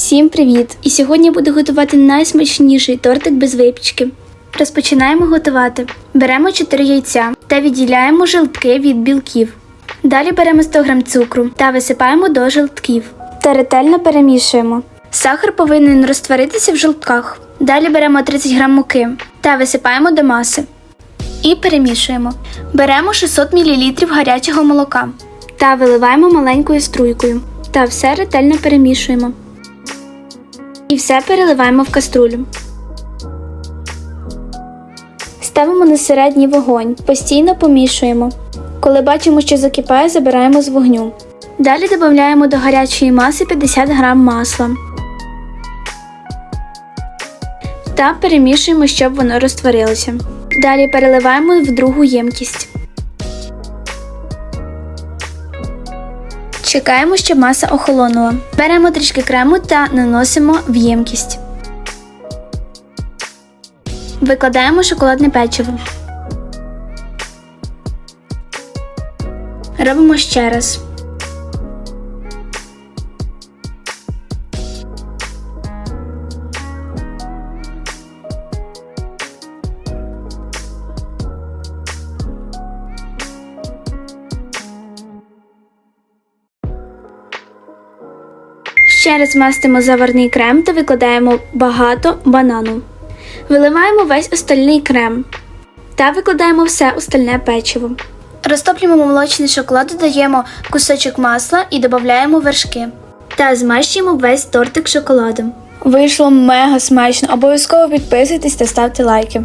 Всім привіт! І сьогодні буду готувати найсмачніший тортик без випічки. Розпочинаємо готувати. Беремо 4 яйця та відділяємо желтки від білків. Далі беремо 100 г цукру та висипаємо до желтків та ретельно перемішуємо. Сахар повинен розтворитися в желтках. Далі беремо 30 г муки та висипаємо до маси. І перемішуємо. Беремо 600 мл гарячого молока та виливаємо маленькою струйкою. Та все ретельно перемішуємо. Все переливаємо в каструлю. Ставимо на середній вогонь, постійно помішуємо. Коли бачимо, що закипає, забираємо з вогню. Далі додаємо до гарячої маси 50 г масла. Та перемішуємо, щоб воно розтворилося. Далі переливаємо в другу ємкість. Чекаємо, щоб маса охолонула. Беремо трішки крему та наносимо в ємкість. Викладаємо шоколадне печиво. Робимо ще раз. Ще раз мастимо заварний крем та викладаємо багато банану. Виливаємо весь остальний крем та викладаємо все остальне печиво. Розтоплюємо молочний шоколад, додаємо кусочок масла і додаємо вершки. Та змащуємо весь тортик шоколадом. Вийшло мега смачно. Обов'язково підписуйтесь та ставте лайки.